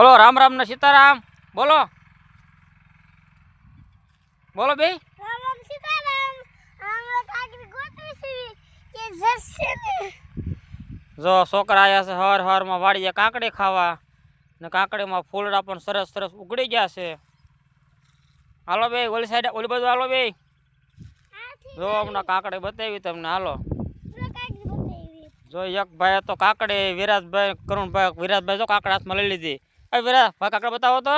બોલો રામ રામ ને સીતારામ. બોલો. બોલો બે જો છોકરા આવ્યા છે હર હરમાં વાડીએ કાંકડી ખાવા ને કાકડીમાં ફૂલડા પણ સરસ સરસ ઉગડી ગયા છે. હાલો બે ઓલી સાઈડ ઓલી બાજુ હાલો બે જો હમણાં કાંકડી બતાવી તમને હાલો. જો એક ભાઈ તો કાંકડી વિરાજભાઈ કરુણભાઈ વિરાજભાઈ જો કાંકડા હાથમાં લઈ લીધી. એ વિરાજ ભાઈ કાકડી બતાવો તો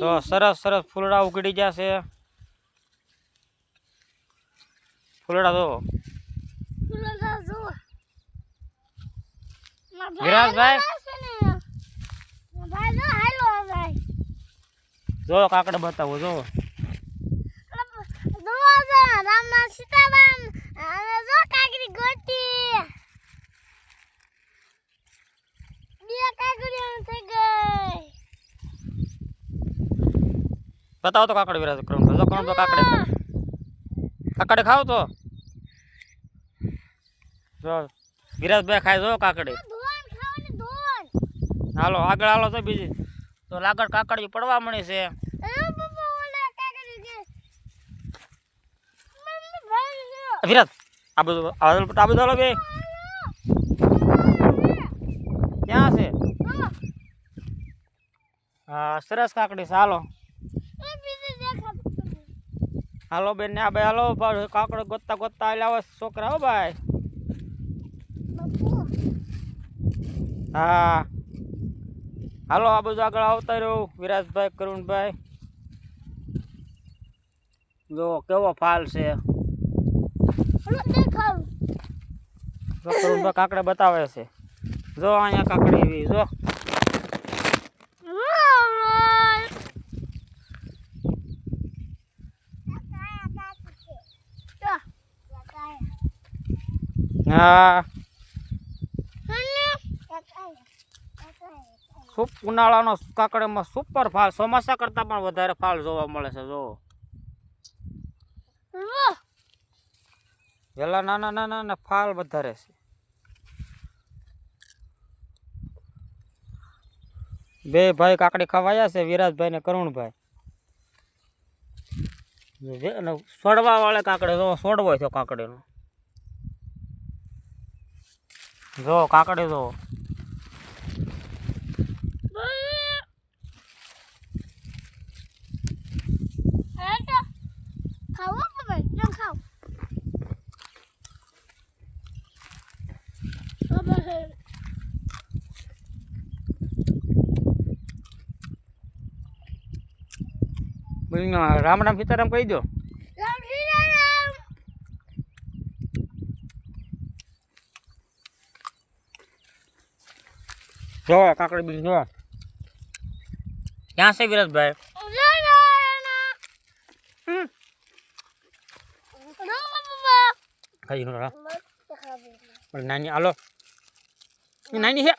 જો સરસ સરસ ફૂલડા ઉગડી જશે છે ફૂલડા જો મારા વિરાજભાઈ. જો કાકડી બતાવો જો જોવા જો રામ રામ સીતારામ અમે જો કાકરી ગોતી બે કાકરીઓ થઈ ગઈ બતાવો તો કાકડી વિરાજ ક્રમ જો તો કાકડી? કાકડી ખાવ તો. જો વિરાજભાઈ ખાય જો કાકડી. હાલો આગળ હાલો તો બીજી. તો લાગડ કાકડી પડવા મળી છે. વિરાજ આ બધું આ બધું હાલો બે. ક્યાં છે? હા સરસ કાકડી છે હાલો. હાલો બેન ને આ ભાઈ હાલો ભાઈ કાકડો ગોતતા ગોતતા આવેલા હોય છોકરા હો ભાઈ. હા. હાલો આ બધું આગળ આવતા રહ્યું વિરાજભાઈ કરુણભાઈ. જો કેવો ફાલ છે. કરુણભાઈ કાકડે બતાવે છે. જો અહીંયા કાકડી એવી જો. હા. સુપ ઉનાળાનો કાકડીમાં સુપર ફાલ. ચોમાસા કરતાં પણ વધારે ફાલ જોવા મળે છે જો પેલા નાના નાના ને ફાલ વધારે છે. બે ભાઈ કાકડી ખવાયા છે વિરાજભાઈ ને કરુણભાઈ. સોડવા વાળા કાકડે જો સોડવો છે કાકડીનો. જો કાકડી જો ખાવો પપ્પા જો ખાવ પપ્પા બોલીને રામ રામ સીતારામ કહી દો રામ સીતારામ જો કાકડી બીજ જો ક્યાં છે વિરાજભાઈ? ખાઈ નાની હાલો. નાની છે?